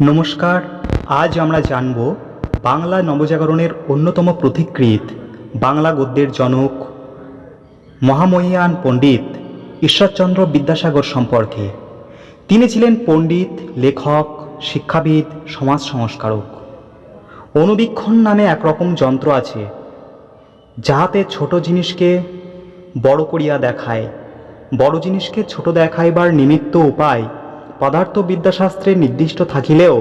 নমস্কার, আজ আমরা জানব বাংলা নবজাগরণের অন্যতম প্রতিকৃত বাংলা গদ্যের জনক মহামহিয়ান পণ্ডিত ঈশ্বরচন্দ্র বিদ্যাসাগর সম্পর্কে। তিনি ছিলেন পণ্ডিত, লেখক, শিক্ষাবিদ, সমাজ সংস্কারক। অনুবীক্ষণ নামে একরকম যন্ত্র আছে, যাহাতে ছোট জিনিসকে বড় করিয়া দেখায়। বড় জিনিসকে ছোট দেখাইবার নিমিত্ত উপায় পদার্থবিদ্যাশাস্ত্রে নির্দিষ্ট থাকিলেও,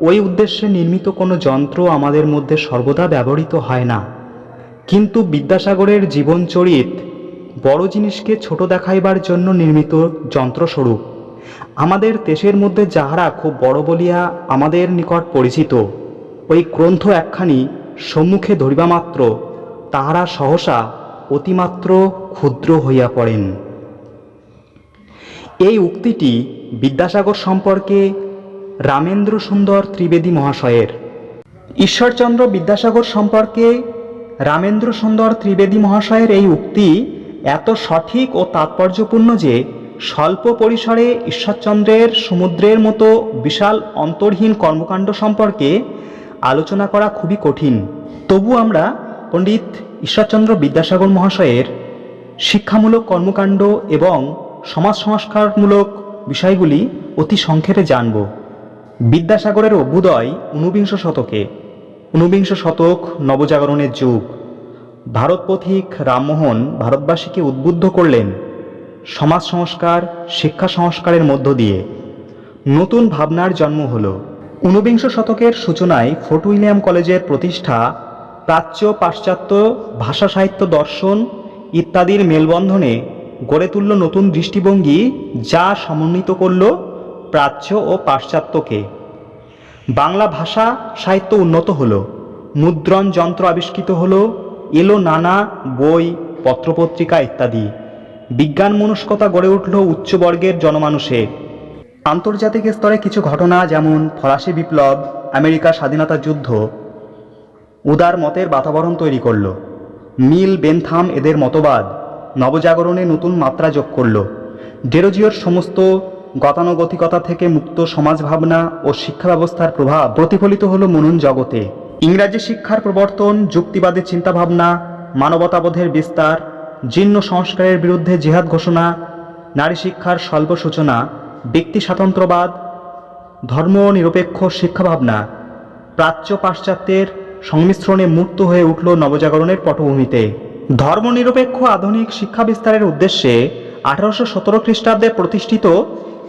ওই উদ্দেশ্যে নির্মিত কোনো যন্ত্র আমাদের মধ্যে সর্বদা ব্যবহৃত হয় না। কিন্তু বিদ্যাসাগরের জীবনচরিত বড় জিনিসকে ছোট দেখাইবার জন্য নির্মিত যন্ত্রস্বরূপ আমাদের দেশের মধ্যে যাহারা খুব বড় বলিয়া আমাদের নিকট পরিচিত, ওই গ্রন্থ একখানি সম্মুখে ধরিবা মাত্র তাহারা সহসা অতিমাত্র ক্ষুদ্র হইয়া পড়েন। এই উক্তিটি বিদ্যাসাগর সম্পর্কে রামেন্দ্র সুন্দর ত্রিবেদী মহাশয়ের। ঈশ্বরচন্দ্র বিদ্যাসাগর সম্পর্কে রামেন্দ্র সুন্দর ত্রিবেদী মহাশয়ের এই উক্তি এত সঠিক ও তাৎপর্যপূর্ণ যে স্বল্প পরিসরে ঈশ্বরচন্দ্রের সমুদ্রের মতো বিশাল অন্তর্হীন কর্মকাণ্ড সম্পর্কে আলোচনা করা খুবই কঠিন। তবু আমরা পণ্ডিত ঈশ্বরচন্দ্র বিদ্যাসাগর মহাশয়ের শিক্ষামূলক কর্মকাণ্ড এবং সমাজ সংস্কারমূলক বিষয়গুলি অতি সংক্ষেপে জানব। বিদ্যাসাগরের অভ্যুদয় ঊনবিংশ শতকে। ঊনবিংশ শতক নবজাগরণের যুগ। ভারত পথিক রামমোহন ভারতবাসীকে উদ্বুদ্ধ করলেন সমাজ সংস্কার শিক্ষা সংস্কারের মধ্য দিয়ে। নতুন ভাবনার জন্ম হল। ঊনবিংশ শতকের সূচনায় ফোর্ট উইলিয়াম কলেজের প্রতিষ্ঠা প্রাচ্য পাশ্চাত্য ভাষা সাহিত্য দর্শন ইত্যাদির মেলবন্ধনে গড়ে তুলল নতুন দৃষ্টিভঙ্গি যা সমন্বিত করল প্রাচ্য ও পাশ্চাত্যকে। বাংলা ভাষা সাহিত্য উন্নত হলো, মুদ্রণ যন্ত্র আবিষ্কৃত হলো, এলো নানা বই, পত্রপত্রিকা ইত্যাদি। বিজ্ঞান মনস্কতা গড়ে উঠল উচ্চবর্গের জনমানুষে। আন্তর্জাতিক স্তরে কিছু ঘটনা যেমন ফরাসি বিপ্লব আমেরিকা স্বাধীনতা যুদ্ধ, উদার মতের বাতাবরণ তৈরি করল। মিল বেনথাম এদের মতবাদ নবজাগরণে নতুন মাত্রা যোগ করল। ডেরোজিওর সমস্ত গতানুগতিকতা থেকে মুক্ত সমাজ ভাবনা ও শিক্ষা ব্যবস্থার প্রভাব প্রতিফলিত হল মনন জগতে। ইংরাজি শিক্ষার প্রবর্তন যুক্তিবাদী চিন্তাভাবনা, মানবতাবোধের বিস্তার, জীর্ণ সংস্কারের বিরুদ্ধে জেহাদ ঘোষণা, নারী শিক্ষার স্বল্প সূচনা ব্যক্তি স্বাতন্ত্র্যবাদ, ধর্ম নিরপেক্ষ শিক্ষাভাবনা, প্রাচ্য পাশ্চাত্যের সংমিশ্রণে মুক্ত হয়ে উঠল নবজাগরণের পটভূমিতে। ধর্মনিরপেক্ষ আধুনিক শিক্ষা বিস্তারের উদ্দেশ্যে আঠারোশো সতেরো খ্রিস্টাব্দে প্রতিষ্ঠিত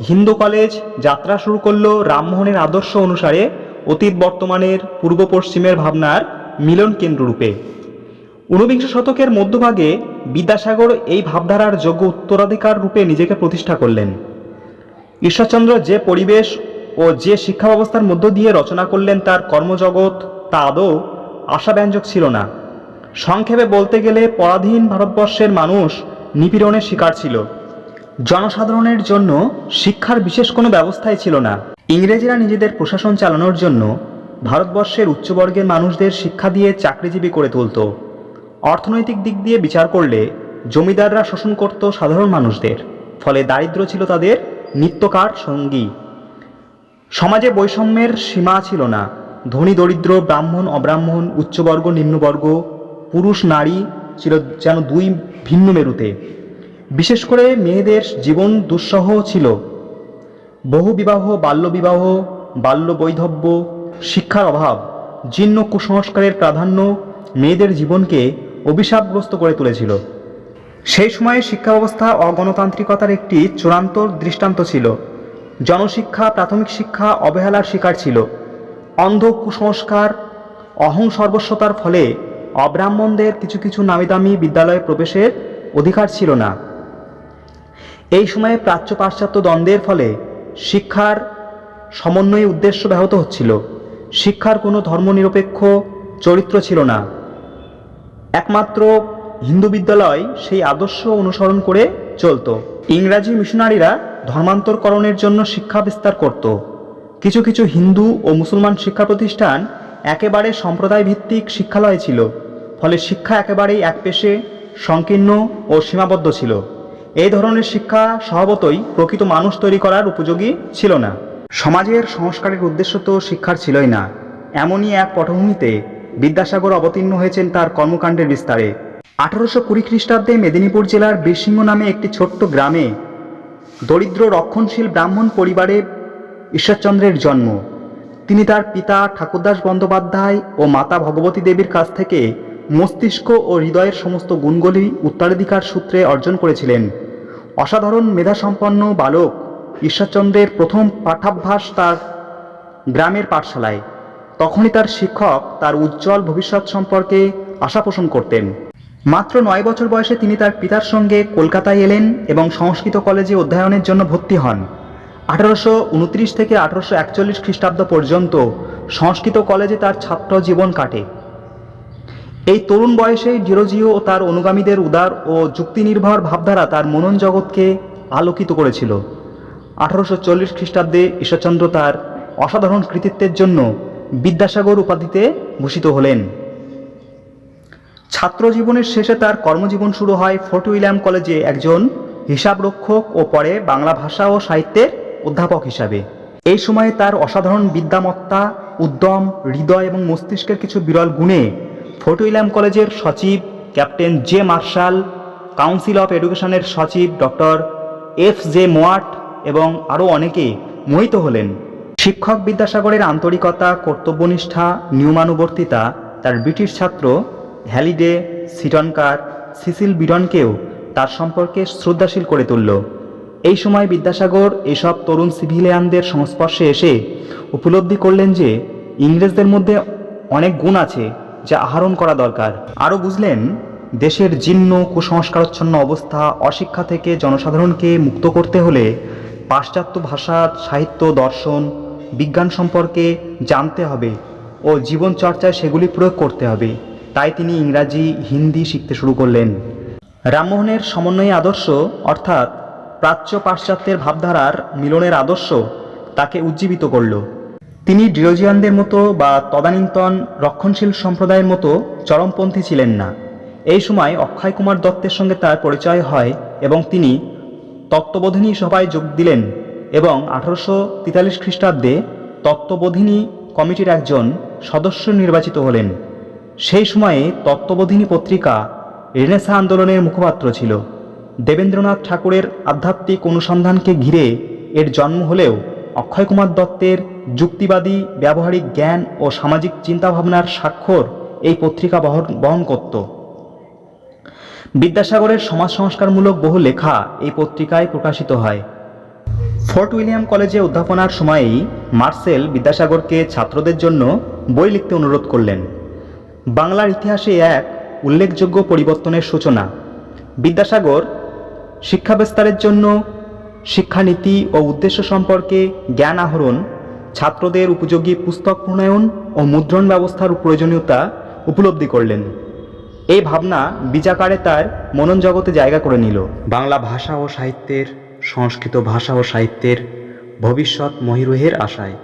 হিন্দু কলেজ যাত্রা শুরু করল রামমোহনের আদর্শ অনুসারে অতীত বর্তমানের পূর্ব পশ্চিমের ভাবনার মিলন কেন্দ্ররূপে ঊনবিংশ শতকের মধ্যভাগে বিদ্যাসাগর এই ভাবধারার যোগ্য উত্তরাধিকার রূপে নিজেকে প্রতিষ্ঠা করলেন। ঈশ্বরচন্দ্র যে পরিবেশ ও যে শিক্ষা ব্যবস্থার মধ্য দিয়ে রচনা করলেন তার কর্মজগৎ, তা আদৌ আশাব্যঞ্জক ছিল না। সংক্ষেপে বলতে গেলে পরাধীন ভারতবর্ষের মানুষ নিপীড়নের শিকার ছিল। জনসাধারণের জন্য শিক্ষার বিশেষ কোনো ব্যবস্থাই ছিল না। ইংরেজরা নিজেদের প্রশাসন চালানোর জন্য ভারতবর্ষের উচ্চবর্গের মানুষদের শিক্ষা দিয়ে চাকরিজীবী করে তুলত। অর্থনৈতিক দিক দিয়ে বিচার করলে জমিদাররা শোষণ করত সাধারণ মানুষদের, ফলে দারিদ্র ছিল তাদের নিত্যকার সঙ্গী। সমাজে বৈষম্যের সীমা ছিল না। ধনী, দরিদ্র, ব্রাহ্মণ, অব্রাহ্মণ, উচ্চবর্গ, নিম্নবর্গ পুরুষ, নারী ছিল যেন দুই ভিন্ন মেরুতে। বিশেষ করে মেয়েদের জীবন দুঃসহ ছিল। বহু বিবাহ বাল্যবিবাহ বাল্য বৈধব্য, শিক্ষার অভাব, জীর্ণ কুসংস্কারের প্রাধান্য মেয়েদের জীবনকে অভিশাপগ্রস্ত করে তুলেছিল। সেই সময়ে শিক্ষা ব্যবস্থা অগণতান্ত্রিকতার একটি চূড়ান্ত দৃষ্টান্ত ছিল। জনশিক্ষা, প্রাথমিক শিক্ষা অবহেলার শিকার ছিল। অন্ধ কুসংস্কার, অহং সর্বস্বতার ফলে অব্রাহ্মণদের কিছু কিছু নামিদামি বিদ্যালয়ে প্রবেশের অধিকার ছিল না। এই সময়ে প্রাচ্য পাশ্চাত্য দ্বন্দ্বের ফলে শিক্ষার সমন্বয়ে উদ্দেশ্য ব্যাহত হচ্ছিল। শিক্ষার কোনো ধর্মনিরপেক্ষ চরিত্র ছিল না। একমাত্র হিন্দু বিদ্যালয় সেই আদর্শ অনুসরণ করে চলত। ইংরাজি মিশনারিরা ধর্মান্তরকরণের জন্য শিক্ষা বিস্তার করত। কিছু কিছু হিন্দু ও মুসলমান শিক্ষা প্রতিষ্ঠান একেবারে সম্প্রদায় ভিত্তিক শিক্ষালয় ছিল। ফলে শিক্ষা একেবারেই একপেশে সংকীর্ণ ও সীমাবদ্ধ ছিল। এই ধরনের শিক্ষা স্বভাবতই প্রকৃত মানুষ তৈরি করার উপযোগী ছিল না। সমাজের সংস্কারের উদ্দেশ্য তো শিক্ষার ছিলই না। এমনই এক পটভূমিতে বিদ্যাসাগর অবতীর্ণ হয়েছেন তার কর্মকাণ্ডের বিস্তারে। আঠারোশো কুড়ি খ্রিস্টাব্দে মেদিনীপুর জেলার বীরসিংহ নামে একটি ছোট্ট গ্রামে দরিদ্র রক্ষণশীল ব্রাহ্মণ পরিবারে ঈশ্বরচন্দ্রের জন্ম। তিনি তার পিতা ঠাকুরদাস বন্দ্যোপাধ্যায় ও মাতা ভগবতী দেবীর কাছ থেকে মস্তিষ্ক ও হৃদয়ের সমস্ত গুণগুলি উত্তরাধিকার সূত্রে অর্জন করেছিলেন। অসাধারণ মেধাসম্পন্ন বালক ঈশ্বরচন্দ্রের প্রথম পাঠাভ্যাস তার গ্রামের পাঠশালায়। তখনই তার শিক্ষক তার উজ্জ্বল ভবিষ্যৎ সম্পর্কে আশা পোষণ করতেন। মাত্র নয় বছর বয়সে তিনি তার পিতার সঙ্গে কলকাতায় এলেন এবং সংস্কৃত কলেজে অধ্যয়নের জন্য ভর্তি হন। আঠারোশো উনত্রিশ থেকে আঠারোশো একচল্লিশ খ্রিস্টাব্দ পর্যন্ত সংস্কৃত কলেজে তার ছাত্র জীবন কাটে। এই তরুণ বয়সেই ডিরোজিও ও তার অনুগামীদের উদার ও যুক্তিনির্ভর ভাবধারা তার মনন জগৎকে আলোকিত করেছিল। আঠারোশো চল্লিশ খ্রিস্টাব্দে ঈশ্বরচন্দ্র তার অসাধারণ কৃতিত্বের জন্য বিদ্যাসাগর উপাধিতে ভূষিত হলেন। ছাত্র জীবনের শেষে তার কর্মজীবন শুরু হয় ফোর্ট উইলিয়াম কলেজে একজন হিসাবরক্ষক ও পরে বাংলা ভাষা ও সাহিত্যের অধ্যাপক হিসাবে। এই সময়ে তার অসাধারণ বিদ্যামত্তা, উদ্যম, হৃদয় এবং মস্তিষ্কের কিছু বিরল গুণে উইলিয়াম কলেজের সচিব captain J Marshall, council of এডুকেশনের সচিব ডক্টর এফ জে মোয়াট এবং আরও অনেকে মোহিত হলেন। শিক্ষক বিদ্যাসাগরের আন্তরিকতা, কর্তব্যনিষ্ঠা, নিয়মানুবর্তিতা, তার ব্রিটিশ ছাত্র হ্যালিডে সিটনকার সিসিল বিডনকেও তার সম্পর্কে শ্রদ্ধাশীল করে তুলল। এই সময় বিদ্যাসাগর এসব তরুণ সিভিলিয়ানদের সংস্পর্শে এসে উপলব্ধি করলেন যে ইংরেজদের মধ্যে অনেক গুণ আছে। যা আহরণ করা দরকার। আরও বুঝলেন, দেশের জীর্ণ, কুসংস্কারচ্ছন্ন অবস্থা, অশিক্ষা থেকে জনসাধারণকে মুক্ত করতে হলে পাশ্চাত্য ভাষা, সাহিত্য, দর্শন, বিজ্ঞান সম্পর্কে জানতে হবে ও জীবন চর্চায় সেগুলি প্রয়োগ করতে হবে। তাই তিনি ইংরাজি, হিন্দি শিখতে শুরু করলেন। রামমোহনের সমন্বয়ী আদর্শ, অর্থাৎ প্রাচ্য পাশ্চাত্যের ভাবধারার মিলনের আদর্শ তাকে উজ্জীবিত করল। তিনি ডিরোজিয়ানদের মতো বা তদানীন্তন রক্ষণশীল সম্প্রদায়ের মতো চরমপন্থী ছিলেন না। এই সময় অক্ষয় কুমার দত্তের সঙ্গে তার পরিচয় হয় এবং তিনি তত্ত্ববোধিনী সভায় যোগ দিলেন এবং আঠারোশো তেতাল্লিশ খ্রিস্টাব্দে তত্ত্ববোধিনী কমিটির একজন সদস্য নির্বাচিত হলেন। সেই সময়ে তত্ত্ববোধিনী পত্রিকা রেনেসা আন্দোলনের মুখপাত্র ছিল। দেবেন্দ্রনাথ ঠাকুরের আধ্যাত্মিক অনুসন্ধানকে ঘিরে এর জন্ম হলেও অক্ষয় কুমার দত্তের যুক্তিবাদী, ব্যবহারিক জ্ঞান ও সামাজিক চিন্তাভাবনার স্বাক্ষর এই পত্রিকা বহন বহন করত। বিদ্যাসাগরের সমাজ সংস্কারমূলক বহু লেখা এই পত্রিকায় প্রকাশিত হয়। ফোর্ট উইলিয়াম কলেজে অধ্যাপনার সময়েই মার্সেল বিদ্যাসাগরকে ছাত্রদের জন্য বই লিখতে অনুরোধ করলেন। বাংলার ইতিহাসে এক উল্লেখযোগ্য পরিবর্তনের সূচনা। বিদ্যাসাগর শিক্ষা বিস্তারের জন্য শিক্ষানীতি ও উদ্দেশ্য সম্পর্কে জ্ঞান আহরণ, ছাত্রদের উপযোগী পুস্তক প্রণয়ন ও মুদ্রণ ব্যবস্থার প্রয়োজনীয়তা উপলব্ধি করলেন। এই ভাবনা বিচাকারে তার মনন জগতে জায়গা করে নিল। বাংলা ভাষা ও সাহিত্যের, সংস্কৃত ভাষা ও সাহিত্যের ভবিষ্যৎ মহিরুহের আশায়।